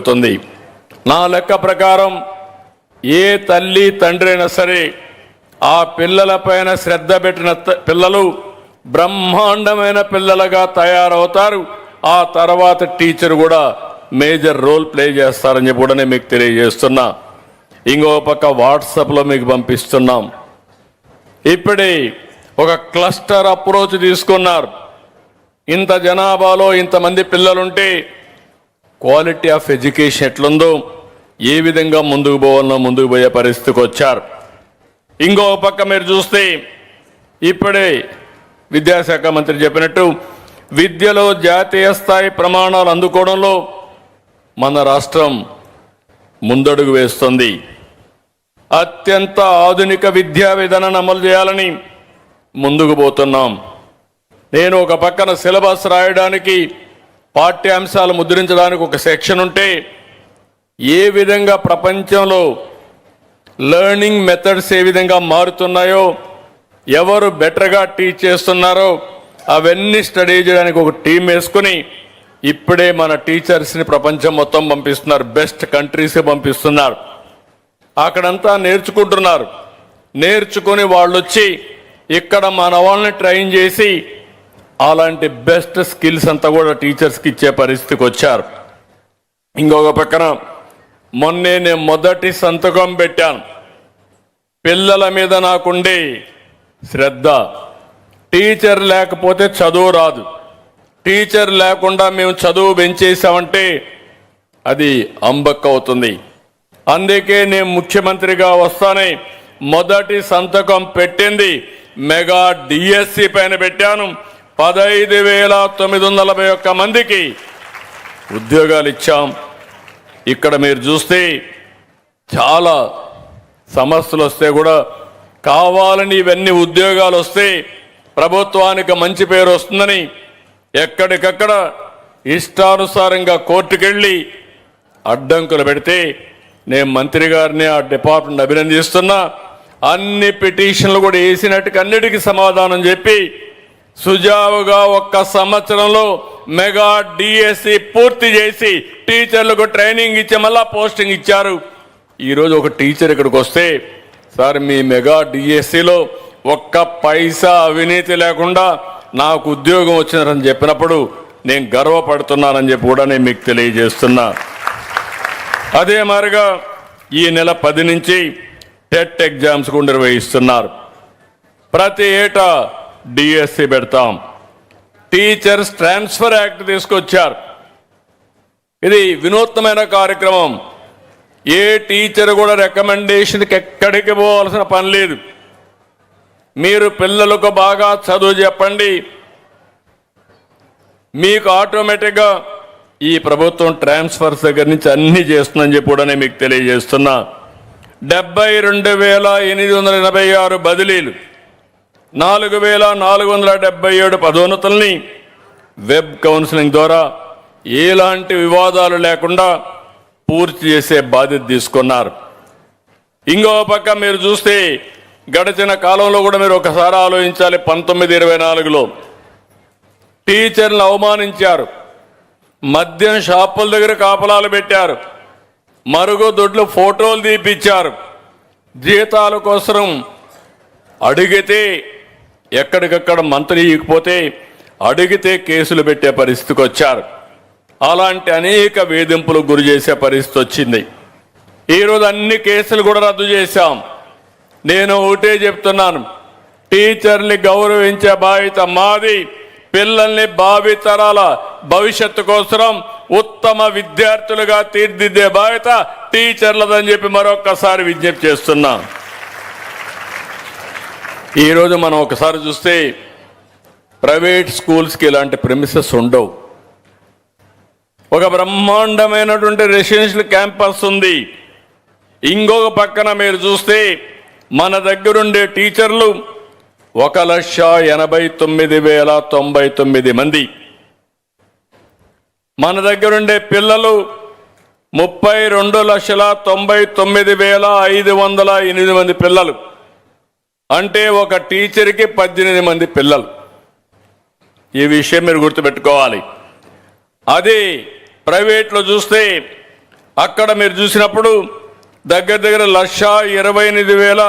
జరుగుతుంది. నా లెక్క ప్రకారం ఏ తల్లి తండ్రి అయినా సరే ఆ పిల్లలపైన శ్రద్ధ పెట్టిన త- పిల్లలు బ్రహ్మాండమైన పిల్లలుగా తయారవుతారు. ఆ తర్వాత టీచర్ కూడా మేజర్ రోల్ ప్లే చేస్తారని చెప్పి కూడా నేను మీకు తెలియజేస్తున్నా. ఇంకో పక్క వాట్సాప్లో మీకు పంపిస్తున్నాం. ఇప్పుడే ఒక క్లస్టర్ అప్రోచ్ తీసుకున్నారు. ఇంత జనాభాలో ఇంతమంది పిల్లలుంటే క్వాలిటీ ఆఫ్ ఎడ్యుకేషన్ ఎట్లుందో ఏ విధంగా ముందుకు పోవాలనో ముందుకు పోయే పరిస్థితికి వచ్చారు. ఇంకో పక్క మీరు చూస్తే ఇప్పుడే విద్యాశాఖ మంత్రి చెప్పినట్టు విద్యలో జాతీయ స్థాయి ప్రమాణాలు అందుకోవడంలో మన రాష్ట్రం ముందడుగు వేస్తుంది. అత్యంత ఆధునిక విద్యా విధానాన్ని అమలు చేయాలని ముందుకు పోతున్నాం. నేను ఒక పక్కన సిలబస్ రాయడానికి పాఠ్యాంశాలు ముద్రించడానికి ఒక సెక్షన్ ఉంటే ఏ విధంగా ప్రపంచంలో లెర్నింగ్ మెథడ్స్ ఏ విధంగా మారుతున్నాయో ఎవరు బెటర్గా టీచ్ చేస్తున్నారో అవన్నీ స్టడీ చేయడానికి ఒక టీం వేసుకుని ఇప్పుడే మన టీచర్స్ని ప్రపంచం మొత్తం పంపిస్తున్నారు బెస్ట్ కంట్రీసే పంపిస్తున్నారు. అక్కడంతా నేర్చుకుంటున్నారు. నేర్చుకొని వాళ్ళు వచ్చి ఇక్కడ మన వాళ్ళని ట్రైన్ చేసి అలాంటి బెస్ట్ స్కిల్స్ అంతా కూడా టీచర్స్కి ఇచ్చే పరిస్థితికి వచ్చారు. ఇంకొక పక్కన మొన్నే నేను మొదటి సంతకం పెట్టాను. పిల్లల మీద నాకుండే శ్రద్ధ. టీచర్ లేకపోతే చదువు రాదు. టీచర్ లేకుండా మేము చదువు పెంచేసామంటే అది అంబక్క అవుతుంది అందుకే నేను ముఖ్యమంత్రిగా వస్తానే మొదటి సంతకం పెట్టింది మెగా డిఎస్సి పైన పెట్టాను. పదైదు వేల తొమ్మిది వందల నలభై ఒక్క మందికి ఉద్యోగాలు ఇచ్చాం. ఇక్కడ మీరు చూస్తే చాలా సమస్యలు వస్తే కూడా కావాలని ఇవన్నీ ఉద్యోగాలు వస్తే ప్రభుత్వానికి మంచి పేరు వస్తుందని ఎక్కడికక్కడ ఇష్టానుసారంగా కోర్టుకెళ్ళి అడ్డంకులు పెడితే నేను మంత్రి గారిని ఆ డిపార్ట్మెంట్ అభినందిస్తున్నా. అన్ని పిటిషన్లు కూడా వేసినట్టుగా అన్నిటికీ సమాధానం చెప్పి సుజావుగా ఒక్క సంవత్సరంలో మెగా డిఎస్సి పూర్తి చేసి టీచర్లకు ట్రైనింగ్ ఇచ్చి మళ్ళా పోస్టింగ్ ఇచ్చారు. ఈరోజు ఒక టీచర్ ఇక్కడికి వస్తే సార్ మీ మెగా డిఎస్సిలో ఒక్క పైసా అవినీతి లేకుండా నాకు ఉద్యోగం వచ్చిందని చెప్పినప్పుడు నేను గర్వపడుతున్నానని చెప్పి కూడా నేను మీకు తెలియజేస్తున్నా. అదే మారిగా ఈ నెల పది నుంచి టెట్ ఎగ్జామ్స్ కూడా నిర్వహిస్తున్నారు. ప్రతి ఏటా డిఎస్సి పెడతాం. టీచర్స్ ట్రాన్స్ఫర్ యాక్ట్ తీసుకొచ్చారు. ఇది వినూత్నమైన కార్యక్రమం. ఏ టీచర్ కూడా రికమెండేషన్కి ఎక్కడికి పోవాల్సిన పని లేదు. మీరు పిల్లలకు బాగా చదువు చెప్పండి. మీకు ఆటోమేటిక్గా ఈ ప్రభుత్వం ట్రాన్స్ఫర్స్ దగ్గర నుంచి అన్నీ చేస్తుందని చెప్పి కూడా నేను మీకు తెలియజేస్తున్నా. డెబ్బై రెండు వేల ఎనిమిది వందల ఎనభై ఆరు బదిలీలు. నాలుగు వేల నాలుగు వందల డెబ్బై ఏడు పదోన్నతుల్ని వెబ్ కౌన్సిలింగ్ ద్వారా ఎలాంటి వివాదాలు లేకుండా పూర్తి చేసే బాధ్యత తీసుకున్నారు. ఇంకో పక్క మీరు చూస్తే గడిచిన కాలంలో కూడా మీరు ఒకసారి ఆలోచించాలి పంతొమ్మిది ఇరవై నాలుగులో. టీచర్లు అవమానించారు. మద్యం షాపుల దగ్గర కాపలాలు పెట్టారు. మరుగుదొడ్లు ఫోటోలు తీపిచ్చారు. జీతాల కోసం అడిగితే ఎక్కడికక్కడ మంత్రి ఇకపోతే అడిగితే కేసులు పెట్టే పరిస్థితికి వచ్చారు. అలాంటి అనేక వేధింపులకు గురి చేసే పరిస్థితి వచ్చింది. ఈరోజు అన్ని కేసులు కూడా రద్దు చేశాం. నేను ఒకటే చెప్తున్నాను. టీచర్ని గౌరవించే బాధ్యత మాది. పిల్లల్ని భావితరాల భవిష్యత్తు కోసం ఉత్తమ విద్యార్థులుగా తీర్దిద్దే బాధ్యత టీచర్లదని చెప్పి మరొక్కసారి విజ్ఞప్తి చేస్తున్నాం. ఈరోజు మనం ఒకసారి చూస్తే ప్రైవేట్ స్కూల్స్కి ఇలాంటి ప్రెమిసెస్ ఉండవు. ఒక బ్రహ్మాండమైనటువంటి రెసిడెన్షియల్ క్యాంపస్ ఉంది. ఇంకొక పక్కన మీరు చూస్తే మన దగ్గరుండే టీచర్లు ఒక లక్ష ఎనభై తొమ్మిది వేల తొంభై తొమ్మిది మంది. మన దగ్గరుండే పిల్లలు ముప్పై రెండు లక్షల తొంభై తొమ్మిది వేల ఐదు వందల ఎనిమిది మంది పిల్లలు. అంటే ఒక టీచర్కి పద్దెనిమిది మంది పిల్లలు. ఈ విషయం మీరు గుర్తుపెట్టుకోవాలి. అది ప్రైవేట్లో చూస్తే అక్కడ మీరు చూసినప్పుడు దగ్గర దగ్గర లక్ష ఇరవై ఎనిమిది వేల